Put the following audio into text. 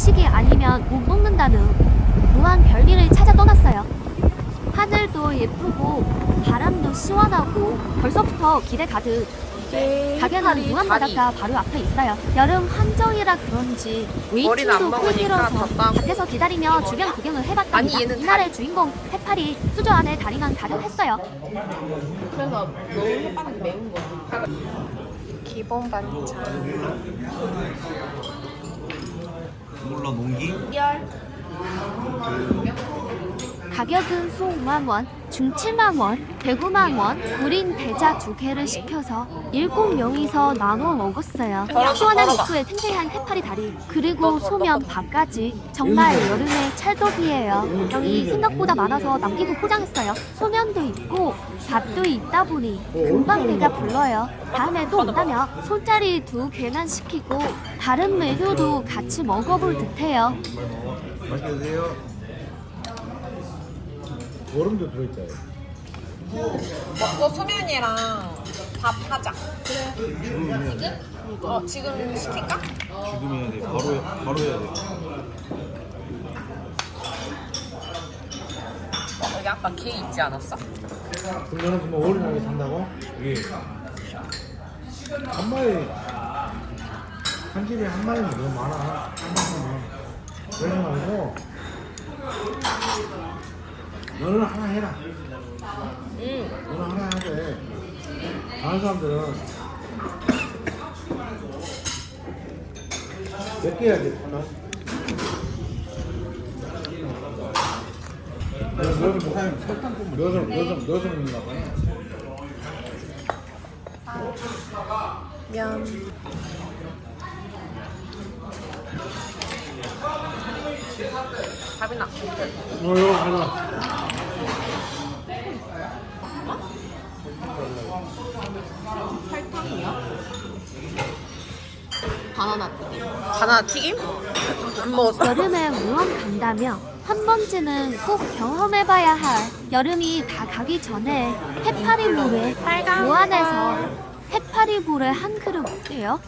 시기 아니면 못 먹는다는 무한 별미를 찾아 떠났어요. 하늘도 예쁘고 바람도 시원하고 벌써부터 기대 가득. 가게는 무한 바닷가 바로 앞에 있어요. 여름 한정이라 그런지 웨이팅도 꽤 먹으니까 길어서 덥다고. 밖에서 기다리며 주변 구경을 해봤답니다. 아니, 얘는 이날의 주인공 해파리 수저 안에 다리만 가득했어요. 그래서 너무 햇반이 매운 거야. 기본 반찬. 농기? 가격은 소 5만 원, 중 7만 원, 대 9만 원. 우린 대자 두 개를 시켜서 일곱 명이서 나눠 먹었어요. 시원한. 육수에 탱탱한 해파리 다리, 그리고 소면 밥까지 정말 여름의 찰떡이에요. 양이 생각보다 많아서 남기고 포장했어요. 소면도 있고 밥도 있다 보니 금방 배가 불러요. 다음에 또 온다며 손자리 두 개만 시키고 다른 메뉴도 같이 먹어볼 듯해요. 맛있게 드세요. 얼음도 들어있잖아요. 먹고 수면이랑 밥 하자. 지금 해야 돼. 어, 지금 시킬까? 지금 해야 돼. 바로 해, 바로 해야 돼. 여기 아까 게 있지 않았어? 그럼 너는 지금 어린하게 산다고? 예. 한 마리 한 집에 한 마리는 너무 많아. 한 마리는 그러지 말고 너는 하나 해라. 응. 너는 하나 하되 다른 사람들은 몇 개 해야 돼 하나? 너는 목사님 설탕 좀 넣어서 넣어서 넣어서 먹는가 봐. 면. 밥이 나. 어, 이거 하나. 바나나 튀김. 바나나 튀김? 안 먹었어. 여름에 무언 간다며 한 번쯤은 꼭 경험해봐야 할 여름이 다 가기 전에 해파리 물에 무안에서 해파리 물에 한 그릇 어때요?